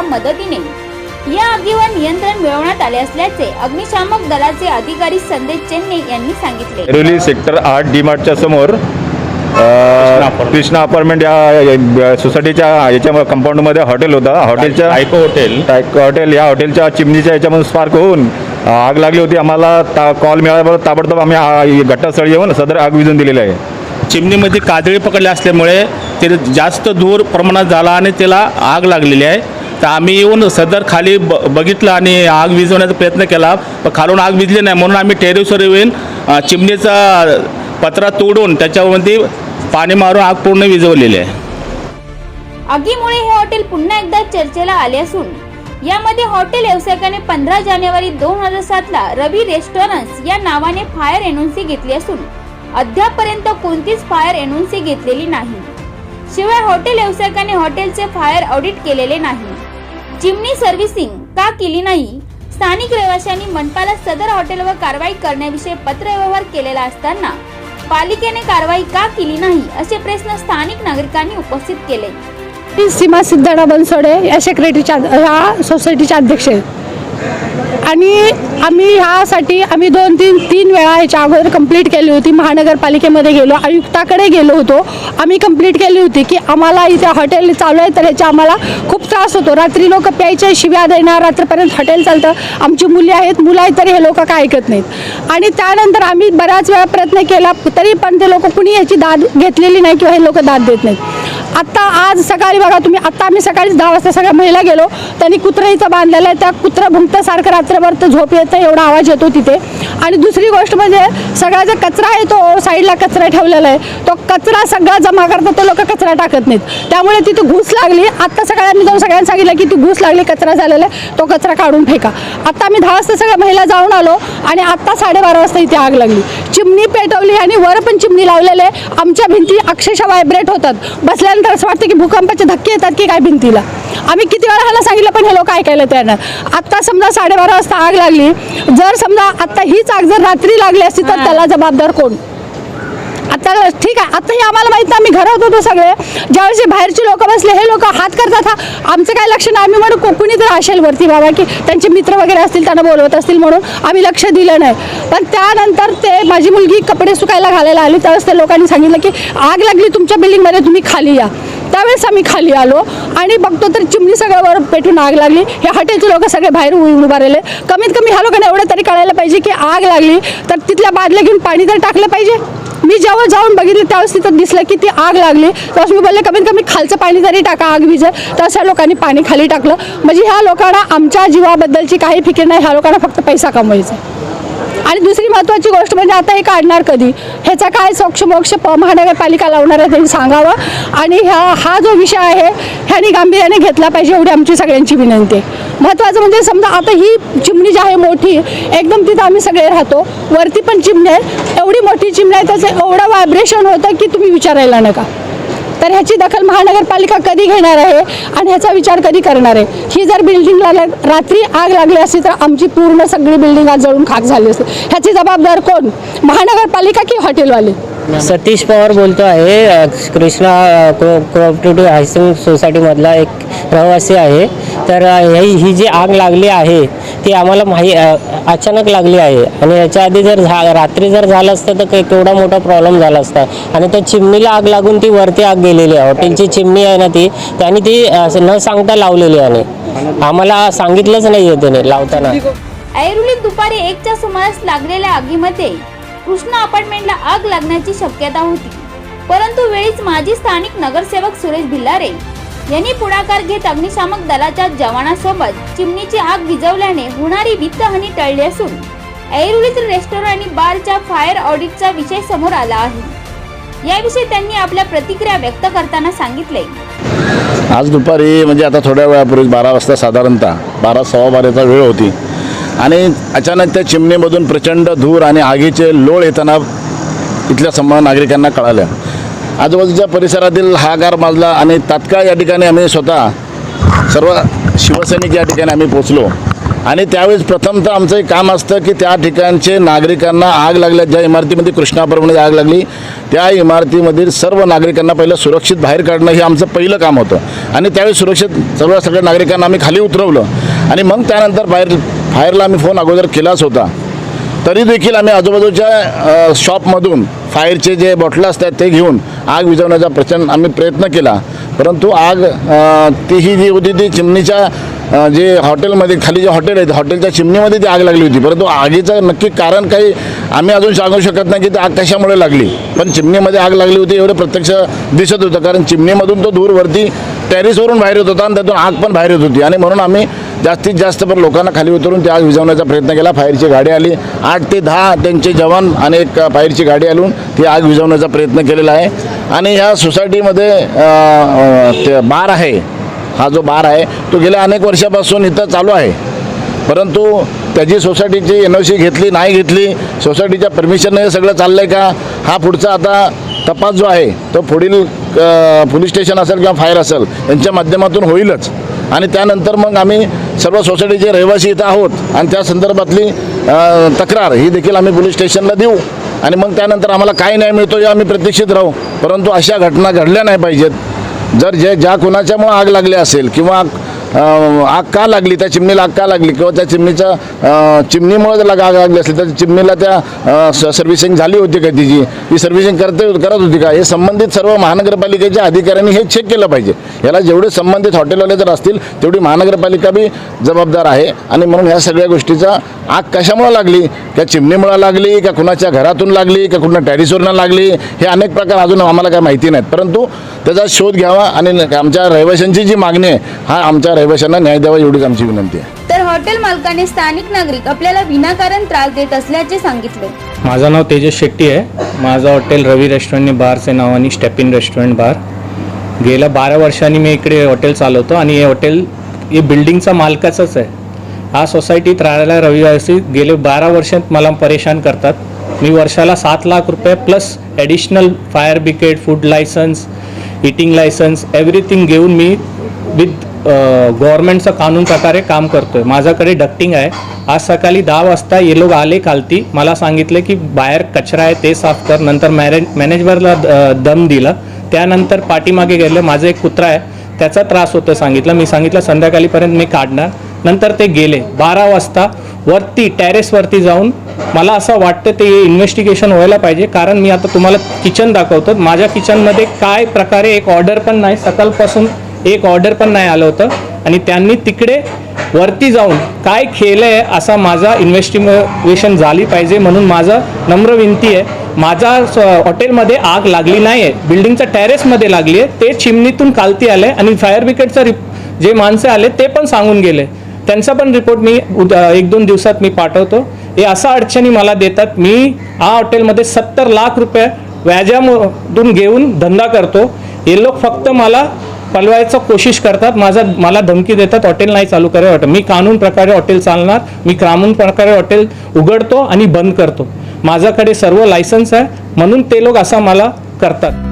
यंत्राच्या मदतीने. या आगीवर नियंत्रण मिळवण्यात आले असल्याचे अग्निशामक दलाचे अधिकारी संदेश चेन्ने यांनी सांगितले. ऐरोली सेक्टर आठ डी मार्टच्या समोर कृष्णा अपार्टमेंट या या सोसायटीच्या याच्या कंपाऊंडमध्ये हॉटेल होता. हॉटेलच्या आयको हॉटेल टायको हॉटेल या हॉटेलच्या चिमणीच्या याच्यामधून स्पार्क होऊन आग लागली होती. आम्हाला ता कॉल मिळाल्याबरोबर ताबडतोब आम्ही घटनास्थळी येऊन सदर आग विझून दिलेली आहे. चिमणीमध्ये काजळी पकडले असल्यामुळे ते जास्त दूर प्रमाणात झाला आणि त्याला आग लागलेली आहे. तर आम्ही येऊन सदर खाली ब बघितलं आणि आग विझवण्याचा प्रयत्न केला. पण खालून आग विझली नाही. म्हणून आम्ही टेरेसवर येऊन चिमणीचा पत्रा तोडून त्याच्यामध्ये पाणी मारून आग पूर्ण विझवलेली आहे. आगीमुळे हे हॉटेल पुन्हा एकदा चर्चेला आले असून यामध्ये हॉटेल व्यावसायिकाने पंधरा जानेवारी दोन हजार सातला रवी रेस्टॉरंट्स या नावाने फायर एनओसी घेतली असून अद्यापपर्यंत कोणतीच फायर एनोन्सी घेतलेली नाही. शिवाय हॉटेल व्यावसायिकाने हॉटेलचे फायर ऑडिट केलेले नाही. चिमणी सर्व्हिसिंग का केली नाही? स्थानिक रहिवाशांनी मनपाला सदर हॉटेलवर कारवाई करण्याविषयी पत्रव्यवहार केलेला असताना पालिकेने कारवाई का केली नाही असे प्रश्न स्थानिक नागरिकांनी उपस्थित केले. सीमा सिद्धाडा बनसोडे या सेक्रेटरीच्या ह्या सोसायटीचे अध्यक्ष आहेत. आणि आम्ही ह्यासाठी आम्ही दोन तीन तीन वेळा ह्याच्या अगोदर कंप्लीट केली होती. महानगरपालिकेमध्ये गेलो आयुक्ताकडे गेलो होतो. आम्ही कंप्लीट केली होती की आम्हाला इथे हॉटेल चालू आहे तर ह्याच्या आम्हाला खूप त्रास होतो. रात्री लोक प्यायच्या शिव्या देणार रात्रपर्यंत हॉटेल चालतं. आमची मुली आहेत मुलं आहेत तरी हे लोक काय ऐकत नाहीत. आणि त्यानंतर आम्ही बऱ्याच वेळा प्रयत्न केला तरी पण ते लोक कुणी याची दाद घेतलेली नाही किंवा हे लोक दाद देत नाहीत. आत्ता आज सकाळी बघा तुम्ही आत्ता आम्ही सकाळीच दहा वाजता सगळ्या महिला गेलो. त्यांनी कुत्रं इथं बांधलेलं आहे त्या कुत्रं भुंकत्यासारखं रात्रभर तर झोप येत एवढा आवाज येतो तिथे. आणि दुसरी गोष्ट म्हणजे सगळा जो कचरा आहे तो साईडला कचरा ठेवलेला आहे. तो कचरा सगळा जमा करतात ते लोक कचरा टाकत नाहीत. त्यामुळे तिथे घूस लागली. आत्ता सगळ्यांनी जाऊन सगळ्यांना सांगितलं की ती घूस लागली कचरा झालेला आहे तो कचरा काढून फेका. आत्ता आम्ही दहा वाजता सगळ्या महिला जाऊन आलो आणि आत्ता साडेबारा वाजता इथे आग लागली. चिमणी पेटवली आणि वर पण चिमणी लावलेले आमच्या भिंती अक्षरशः व्हायब्रेट होतात. बसल्यानंतर असं वाटतं की भूकंपाचे धक्के येतात की काय भिंतीला. आम्ही किती वेळा ह्याला सांगितलं पण हे लोक ऐकायला तयार नाही. आत्ता समजा साडेबारा वाजता आग लागली. जर समजा आत्ता हीच आग जर रात्री लागली असती तर त्याला जबाबदार कोण? आता ठीक आहे आता हे आम्हाला माहीत नाही आम्ही घरात होतो सगळे. ज्यावेळेस बाहेरचे लोक बसले हे लोक हात करतात हा. आमचं काय लक्ष नाही आम्ही म्हणून को- कुणी तर असेल वरती बाबा की त्यांचे मित्र वगैरे असतील त्यांना बोलवत असतील म्हणून आम्ही लक्ष दिलं नाही. पण त्यानंतर ते माझी मुलगी कपडे सुकायला घालायला आली त्यावेळेस त्या लोकांनी सांगितलं की आग लागली तुमच्या बिल्डिंगमध्ये तुम्ही खाली या. त्यावेळेस आम्ही खाली आलो आणि बघतो तर चिमणी सगळं वर पेटून आग लागली. हे हॉटेलचे लोक सगळे बाहेर उ- उभारले कमीत कमी ह्या लोकांना एवढं तरी कळायला पाहिजे की आग लागली. तर तिथल्या बादल्या घेऊन पाणी तर टाकलं पाहिजे. मी जेव्हा जाऊन बघितलं त्यावेळेस तिथं दिसलं की ती आग लागली. त्यावेळेस मी बोलले कमीत कमी खालचं पाणी तरी टाका आग विजय तर अशा लोकांनी पाणी खाली टाकलं. म्हणजे ह्या लोकांना आमच्या जीवाबद्दलची काही फिकीर नाही ह्या लोकांना फक्त पैसा कमवायचा आणि दुसरी महत्त्वाची गोष्ट म्हणजे आता हे काढणार कधी? ह्याचा काय सोक्षमोक्ष प महानगरपालिका लावणार आहे त्यांनी सांगावं. आणि ह्या हा जो विषय आहे ह्यानी गांभीर्याने घेतला पाहिजे एवढी आमची सगळ्यांची विनंती आहे. महत्त्वाचं म्हणजे समजा आता ही चिमणी जी आहे मोठी एकदम तिथं आम्ही सगळे राहतो. वरती पण चिमणी आहे एवढी मोठी चिमणी आहे त्याचं एवढं व्हायब्रेशन होतं की तुम्ही विचारायला नका. तर ह्याची दखल महानगरपालिका कधी घेणार आहे आणि ह्याचा विचार कधी करणार आहे? ही जर बिल्डिंगला रात्री आग लागली असती तर आमची पूर्ण सगळी बिल्डिंग आज जळून खाक झाली असती. ह्याची जबाबदार कोण? महानगरपालिका की हॉटेलवाले? सतीश पवार बोलतो आहे कृष्णा को कोऑपरेटिव्ह हायसिंग सोसायटीमधला एक रहिवासी आहे. तर ही जी आग लागली आहे ती आम्हाला माही अचानक लागली आहे. आणि याच्या आधी जर झा रात्री जर झालं असतं तर काही केवढा मोठा प्रॉब्लेम झाला असता. आणि त्या चिमणीला आग लागून ती वरती आग गेलेली आहे. हॉटेलची चिमणी आहे ना ती त्यांनी ती न सांगता लावलेली आहे आम्हाला सांगितलंच नाही आहे त्याने लावताना. ऐरोलीत दुपारी एकच्या सुमारास लागलेल्या आगीमध्ये कृष्णा अपार्टमेंटला आग लागण्याची शक्यता होती. परंतु वेळीच माजी स्थानिक नगरसेवक सुरेश भिल्लारे यांनी पुढाकार घेत अग्निशामक दलाच्या जवानासोबत चिमणीची आग विजवल्याने होणारी वित्तहानी टळली असून ऐरोलीतील रेस्टॉरंट आणि बारच्या फायर ऑडिटचा विषय समोर आला आहे. याविषयी त्यांनी आपल्या प्रतिक्रिया व्यक्त करताना सांगितले. आज दुपारी म्हणजे आता थोड्या वेळापूर्वी बारा वाजता साधारणतः बारा सव्वा बाराचा वेळ होती. आणि अचानक त्या चिमणीमधून प्रचंड धूर आणि आगीचे लोळ येताना इथल्या संबंध नागरिकांना कळाल्या आजूबाजूच्या परिसरातील हागार माजला आणि तात्काळ या ठिकाणी आम्ही स्वतः सर्व शिवसैनिक या ठिकाणी आम्ही पोचलो आणि त्यावेळेस प्रथमतः आमचं एक काम असतं की त्या ठिकाणचे नागरिकांना आग लागल्या ज्या इमारतीमध्ये कृष्णाप्रमाणे आग लागली त्या इमारतीमधील सर्व नागरिकांना पहिलं सुरक्षित बाहेर काढणं हे आमचं पहिलं काम होतं. आणि त्यावेळी सुरक्षित सर्व सगळ्या नागरिकांना आम्ही खाली उतरवलं. आणि मग त्यानंतर बाहेर फायरला आम्ही फोन अगोदर केलाच होता. तरी देखील आम्ही आजूबाजूच्या शॉपमधून फायरचे जे बॉटलं असतात ते घेऊन आग विझवण्याचा प्रचंड आम्ही प्रयत्न केला. परंतु आग ती ही जी होती ती चिमणीच्या जे हॉटेलमध्ये खाली जे हॉटेल आहे हॉटेलच्या चिमणीमध्ये ती आग लागली होती. परंतु आगीचं नक्की कारण काही आम्ही अजून सांगू शकत नाही की ती आग कशामुळे लागली. पण चिमणीमध्ये आग लागली होती एवढं प्रत्यक्ष दिसत होतं. कारण चिमणीमधून तो दूर वरती टेरिसवरून बाहेर येत होता आणि त्यातून आग पण बाहेर येत होती. आणि म्हणून आम्ही जास्तीत जास्त पण लोकांना खाली उतरून ती आग विझवण्याचा प्रयत्न केला. फायरची गाडी आली. आठ ते दहा त्यांचे जवान आणि एक फायरची गाडी आलून ती आग विझवण्याचा प्रयत्न केलेला आहे. आणि ह्या सोसायटीमध्ये ते बार आहे. हा जो बार आहे तो गेल्या अनेक वर्षापासून इथं चालू आहे. परंतु त्याची सोसायटीची एन ओ सी घेतली नाही घेतली सोसायटीच्या परमिशनने सगळं चाललं आहे का? हा पुढचा आता तपास जो आहे तो पुढील पोलीस स्टेशन असेल किंवा फायर असेल यांच्या माध्यमातून होईलच. आणि त्यानंतर मग आम्ही सर्व सोसायटीचे रहिवासी इथं आहोत आणि त्या संदर्भातली तक्रार ही देखील आम्ही पोलीस स्टेशनला देऊ. आणि मग त्यानंतर आम्हाला काय न्याय मिळतो हे आम्ही प्रतीक्षित राहू. परंतु अशा घटना घडल्या नाही पाहिजेत. जर जे ज्या कोणाच्यामुळं आग लागली असेल किंवा आग का लागली? त्या चिमणीला आग का लागली? किंवा त्या चिमणीच्या चिमणीमुळे त्याला आग लागली असली तर चिमणीला त्या स- सर्व्हिसिंग झाली होती का तिची? ती सर्व्हिसिंग करते करत होती का? हे संबंधित सर्व महानगरपालिकेच्या अधिकाऱ्यांनी हे चेक केलं पाहिजे. याला जेवढे संबंधित हॉटेलवाले जर असतील तेवढी महानगरपालिका बी जबाबदार आहे. आणि म्हणून ह्या सगळ्या गोष्टीचा आग कशामुळे लागली? का चिमणीमुळे लागली? का कुणाच्या घरातून लागली? का कुणा टॅरिसवरनं लागली? हे अनेक प्रकार अजून आम्हाला काय माहिती नाहीत. परंतु त्याचा शोध घ्यावा आणि आमच्या रहिवाशांची जी मागणी आहे हा आमच्या रहिवाशांना न्याय द्यावा एवढीच आमची विनंती आहे. तर हॉटेल मालकाने स्थानिक नागरिक आपल्याला विनाकारण त्रास देत असल्याचे सांगितले. माझं नाव तेजस शेट्टी आहे. माझं हॉटेल रवी रेस्टॉरंट बारचे नावाने स्टेप इन रेस्टॉरंट बार. गेल्या बारा वर्षांनी मी इकडे हॉटेल चालवतो आणि हे हॉटेल हे बिल्डिंगचा मालकाचंच आहे. हा सोसायटीत राहायला रविवासी गेले बारा वर्षात मला परेशान करतात. मी वर्षाला सात लाख रुपये plus additional fire brigade food licence eating licence everything घेऊन मी विथ गव्हर्नमेंटचं कानून प्रकारे काम आहे माझ्याकडे डक्टिंग आहे. आज सकाळी दहा वाजता हे लोक आले खालती. मला सांगितले की बाहेर कचरा आहे ते साफ कर. नंतर मॅरेज मॅनेजरला द- दम दिला. त्यानंतर पाठीमागे गेले. माझं एक कुत्रा आहे त्याचा त्रास होतो सांगितलं. मी सांगितलं संध्याकाळीपर्यंत मी काढणार. नंतर ते गेले. बारा वाजता वरती टॅरेसवरती जाऊन मला असं वाटतं ते इन्व्हेस्टिगेशन व्हायला पाहिजे. कारण मी आता तुम्हाला किचन दाखवतो. माझ्या किचनमध्ये काय प्रकारे एक ऑर्डर पण नाही सकाळपासून एक ऑर्डर पण नाही आलं होतं. आणि त्यांनी तिकडे वरती जाऊन काय खेळ आहे असा माझा इन्व्हेस्टिगेशन झाली पाहिजे म्हणून माझं नम्र विनंती आहे. माझा स- हॉटेलमध्ये आग लागली नाही आहे बिल्डिंगच्या टॅरेसमध्ये लागली आहे ते चिमणीतून कालती आले आणि फायर ब्रिगेडचं रिप जे माणसं आले ते पण सांगून गेले. त्यांचा पण रिपोर्ट मी एक दोन दिवसात मी पाठवतो. हे असा अडचणी मला देतात मी हा हॉटेलमध्ये सत्तर लाख रुपये व्याजामधून घेऊन धंदा करतो. हे लोक फक्त मला पलवायचं कोशिश करतात माझा मला धमकी देतात हॉटेल नाही चालू करायला हॉटेल. मी कानून प्रकारे हॉटेल चालणार मी कानून प्रकारे हॉटेल उघडतो आणि बंद करतो. माझ्याकडे सर्व लायसन्स आहे म्हणून ते लोक असा मला करतात.